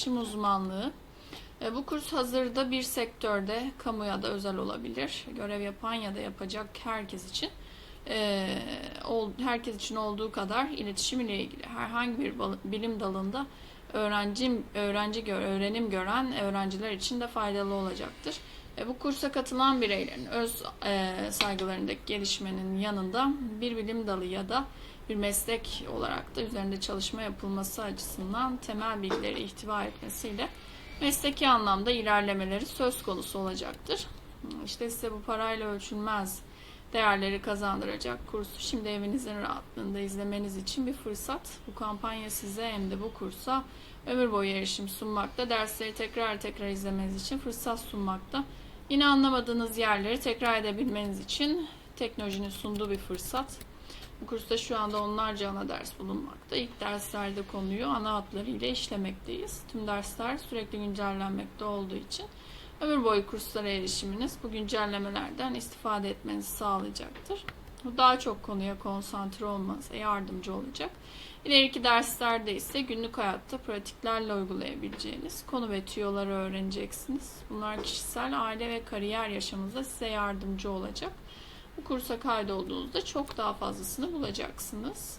iletişim uzmanlığı. E, Bu kurs hazırda bir sektörde, kamu ya da özel olabilir. Görev yapan ya da yapacak herkes için e, herkes için olduğu kadar iletişim ile ilgili herhangi bir bilim dalında öğrenci öğrenci öğrenim gören öğrenciler için de faydalı olacaktır. E, bu kursa katılan bireylerin öz saygılarındaki gelişmenin yanında bir bilim dalı ya da bir meslek olarak da üzerinde çalışma yapılması açısından temel bilgileri ihtiva etmesiyle mesleki anlamda ilerlemeleri söz konusu olacaktır. İşte size bu parayla ölçülmez değerleri kazandıracak kursu şimdi evinizin rahatlığında izlemeniz için bir fırsat. Bu kampanya size hem de bu kursa ömür boyu erişim sunmakta. Dersleri tekrar tekrar izlemeniz için fırsat sunmakta. Yine anlamadığınız yerleri tekrar edebilmeniz için teknolojinin sunduğu bir fırsat. Bu kursta şu anda onlarca ana ders bulunmakta. İlk derslerde konuyu ana hatlarıyla işlemekteyiz. Tüm dersler sürekli güncellenmekte olduğu için ömür boyu kurslara erişiminiz bu güncellemelerden istifade etmenizi sağlayacaktır. Bu daha çok konuya konsantre olmanıza yardımcı olacak. İleriki derslerde ise günlük hayatta pratiklerle uygulayabileceğiniz konu ve tüyoları öğreneceksiniz. Bunlar kişisel, aile ve kariyer yaşamınızda size yardımcı olacak. Bu kursa kaydolduğunuzda çok daha fazlasını bulacaksınız.